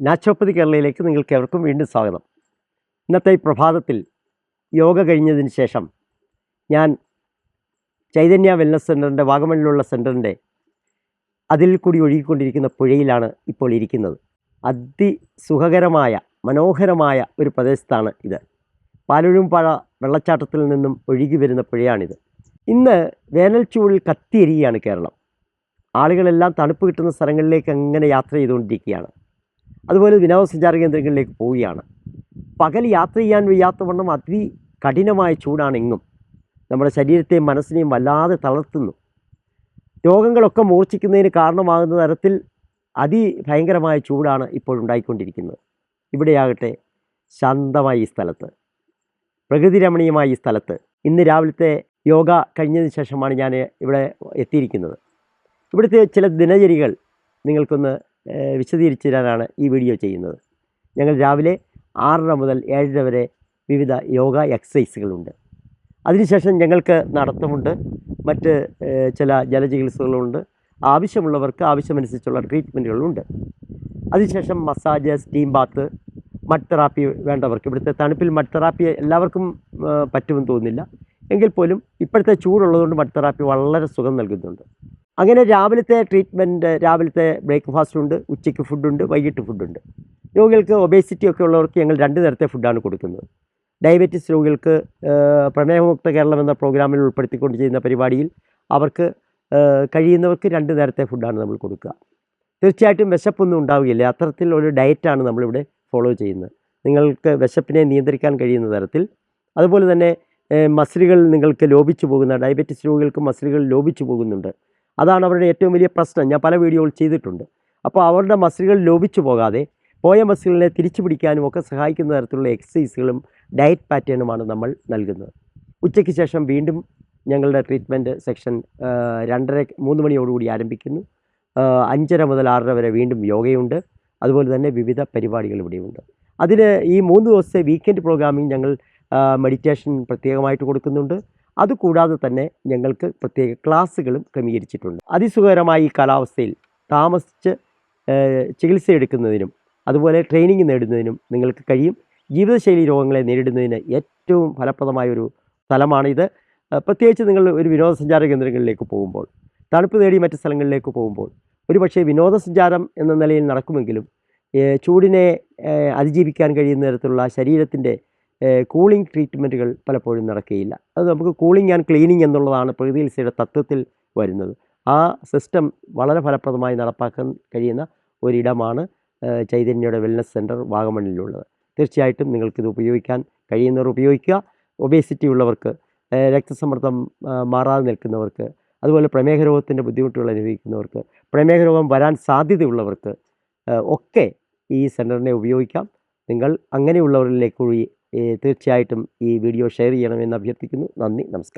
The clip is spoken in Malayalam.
നാച്ചുറോപ്പതി കേരളയിലേക്ക് നിങ്ങൾക്ക് എവർക്കും വീണ്ടും സ്വാഗതം. ഇന്നത്തെ ഈ പ്രഭാതത്തിൽ യോഗ കഴിഞ്ഞതിന് ശേഷം ഞാൻ ചൈതന്യ വെൽനസ് സെന്ററിന്റെ വാഗമണിലുള്ള സെന്ററിന്റെ അതിൽ കൂടി ഒഴുകിക്കൊണ്ടിരിക്കുന്ന പുഴയിലാണ് ഇപ്പോൾ ഇരിക്കുന്നത്. അതിസുഖകരമായ മനോഹരമായ ഒരു പ്രദേശത്താണ് ഇത്. പാലൊഴുംപാഴ വെള്ളച്ചാട്ടത്തിൽ നിന്നും ഒഴുകി വരുന്ന പുഴയാണിത്. ഇന്ന് വേനൽ ചൂടിൽ കത്തിയെരിയുകയാണ് കേരളം. ആളുകളെല്ലാം തണുപ്പ് കിട്ടുന്ന സ്ഥലങ്ങളിലേക്ക് എങ്ങനെ യാത്ര ചെയ്തുകൊണ്ടിരിക്കുകയാണ്. അതുപോലെ വിനോദസഞ്ചാര കേന്ദ്രങ്ങളിലേക്ക് പോവുകയാണ്. പകൽ യാത്ര ചെയ്യാൻ വയ്യാത്തവണ്ണം അതി കഠിനമായ ചൂടാണ് എങ്ങും നമ്മുടെ ശരീരത്തെയും മനസ്സിനെയും വല്ലാതെ തളർത്തുന്നു. രോഗങ്ങളൊക്കെ മൂർച്ഛിക്കുന്നതിന് കാരണമാകുന്ന തരത്തിൽ അതിഭയങ്കരമായ ചൂടാണ് ഇപ്പോൾ ഉണ്ടായിക്കൊണ്ടിരിക്കുന്നത്. ഇവിടെയാകട്ടെ ശാന്തമായ ഈ സ്ഥലത്ത്. പ്രകൃതി രമണീയമായ ഈ സ്ഥലത്ത്. ഇന്ന് രാവിലത്തെ യോഗ കഴിഞ്ഞതിന് ശേഷമാണ് ഞാൻ ഇവിടെ എത്തിയിരിക്കുന്നത്. ഇവിടുത്തെ ചില ദിനചര്യകൾ നിങ്ങൾക്കൊന്ന് വിശദീകരിച്ചു തരാനാണ് ഈ വീഡിയോ ചെയ്യുന്നത്. ഞങ്ങൾ രാവിലെ ആറര മുതൽ ഏഴര വരെ വിവിധ യോഗ എക്സസൈസുകളുണ്ട്. അതിനുശേഷം ഞങ്ങൾക്ക് നടത്തമുണ്ട്. മറ്റ് ചില ജലചികിത്സകളുണ്ട്. ആവശ്യമുള്ളവർക്ക് ആവശ്യമനുസരിച്ചുള്ള ട്രീറ്റ്മെന്റുകളുണ്ട് അതിനുശേഷം massage steam bath mud therapy വേണ്ടവർക്ക്. ഇവിടുത്തെ തണുപ്പിൽ മഡ് തെറാപ്പി എല്ലാവർക്കും പറ്റുമെന്ന് തോന്നുന്നില്ല. എങ്കിൽ പോലും ഇപ്പോഴത്തെ ചൂടുള്ളതുകൊണ്ട് മഡ് തെറാപ്പി വളരെ സുഖം നൽകുന്നുണ്ട്. അങ്ങനെ രാവിലത്തെ ട്രീറ്റ്മെന്റ് രാവിലത്തെ ബ്രേക്ക്ഫാസ്റ്റ് ഉണ്ട് ഉച്ചയ്ക്ക് ഫുഡുണ്ട് വൈകിട്ട് ഫുഡുണ്ട് രോഗികൾക്ക് ഒബേസിറ്റി ഒക്കെ ഉള്ളവർക്ക് ഞങ്ങൾ രണ്ട് തരത്തെ ഫുഡാണ് കൊടുക്കുന്നത്. ഡയബറ്റിസ് രോഗികൾക്ക് പ്രമേഹമുക്ത കേരളം എന്ന പ്രോഗ്രാമിൽ ഉൾപ്പെടുത്തിക്കൊണ്ട് ചെയ്യുന്ന പരിപാടിയിൽ അവർക്ക് കഴിയുന്നവർക്ക് രണ്ട് നേരത്തെ ഫുഡാണ് നമ്മൾ കൊടുക്കുക. തീർച്ചയായിട്ടും വിശപ്പൊന്നും ഉണ്ടാവുകയില്ല. അത്തരത്തിൽ ഒരു ഡയറ്റാണ് നമ്മളിവിടെ ഫോളോ ചെയ്യുന്നത്. നിങ്ങൾക്ക് വിശപ്പിനെ നിയന്ത്രിക്കാൻ കഴിയുന്ന തരത്തിൽ. അതുപോലെ തന്നെ മസിലുകൾ നിങ്ങൾക്ക് ലോപിച്ചു പോകുന്ന ഡയബറ്റിസ് രോഗികൾക്ക് മസിലുകൾ ലോപിച്ചു പോകുന്നുണ്ട്. അതാണ് അവരുടെ ഏറ്റവും വലിയ പ്രശ്നം. ഞാൻ പല വീഡിയോകൾ ചെയ്തിട്ടുണ്ട്. അപ്പോൾ അവരുടെ മസിലുകൾ ലോപിച്ചു പോകാതെ പോയ മസിലുകളെ തിരിച്ചു പിടിക്കാനും ഒക്കെ സഹായിക്കുന്ന തരത്തിലുള്ള എക്സസൈസുകളും ഡയറ്റ് പാറ്റേണുമാണ് നമ്മൾ നൽകുന്നത്. ഉച്ചയ്ക്ക് ശേഷം വീണ്ടും ഞങ്ങളുടെ ട്രീറ്റ്മെന്റ് സെക്ഷൻ രണ്ടര മൂന്ന് മണിയോടുകൂടി ആരംഭിക്കുന്നു. അഞ്ചര മുതൽ ആറര വരെ വീണ്ടും യോഗയുണ്ട്. അതുപോലെ തന്നെ വിവിധ പരിപാടികൾ ഇവിടെയുണ്ട്. അതിന് ഈ മൂന്ന് ദിവസത്തെ വീക്കെൻഡ് പ്രോഗ്രാമിംഗ് ഞങ്ങൾ മെഡിറ്റേഷൻ പ്രത്യേകമായിട്ട് കൊടുക്കുന്നുണ്ട്. അതുകൂടാതെ തന്നെ ഞങ്ങൾക്ക് പ്രത്യേക ക്ലാസ്സുകളും ക്രമീകരിച്ചിട്ടുണ്ട്. അതിസുഖകരമായ ഈ കാലാവസ്ഥയിൽ താമസിച്ച് ചികിത്സ എടുക്കുന്നതിനും അതുപോലെ ട്രെയിനിങ് നേടുന്നതിനും നിങ്ങൾക്ക് കഴിയും. ജീവിതശൈലി രോഗങ്ങളെ നേരിടുന്നതിന് ഏറ്റവും ഫലപ്രദമായ ഒരു സ്ഥലമാണിത് പ്രത്യേകിച്ച് നിങ്ങൾ ഒരു വിനോദസഞ്ചാര കേന്ദ്രങ്ങളിലേക്ക് പോകുമ്പോൾ തണുപ്പ് തേടി മറ്റ് സ്ഥലങ്ങളിലേക്ക് പോകുമ്പോൾ ഒരുപക്ഷേ വിനോദസഞ്ചാരം എന്ന നിലയിൽ നടക്കുമെങ്കിലും ചൂടിനെ അതിജീവിക്കാൻ കഴിയുന്ന തരത്തിലുള്ള ശരീരത്തിന്റെ കൂളിംഗ് ട്രീറ്റ്മെന്റുകൾ പലപ്പോഴും നടക്കുകയില്ല. അത് നമുക്ക് കൂളിംഗ് ആൻഡ് ക്ലീനിങ് എന്നുള്ളതാണ് പ്രകൃതി ചികിത്സയുടെ തത്വത്തിൽ വരുന്നത്. ആ സിസ്റ്റം വളരെ ഫലപ്രദമായി നടപ്പാക്കാൻ കഴിയുന്ന ഒരിടമാണ് ചൈതന്യയുടെ വെൽനസ് സെന്റർ വാഗമണ്ണിലുള്ളത്. തീർച്ചയായിട്ടും നിങ്ങൾക്കിത് ഉപയോഗിക്കാൻ കഴിയുന്നവർ ഉപയോഗിക്കുക. ഒബേസിറ്റി ഉള്ളവർക്ക് രക്തസമ്മർദ്ദം മാറാതെ നിൽക്കുന്നവർക്ക് അതുപോലെ പ്രമേഹ രോഗത്തിന്റെ ബുദ്ധിമുട്ടുകൾ അനുഭവിക്കുന്നവർക്ക് പ്രമേഹ രോഗം വരാൻ സാധ്യതയുള്ളവർക്ക് ഒക്കെ ഈ സെന്ററിനെ ഉപയോഗിക്കാം. നിങ്ങൾ അങ്ങനെയുള്ളവരിലേക്ക് തീർച്ചയായിട്ടും ഈ വീഡിയോ ഷെയർ ചെയ്യണമെന്ന് അഭ്യർത്ഥിക്കുന്നു. നന്ദി നമസ്കാരം.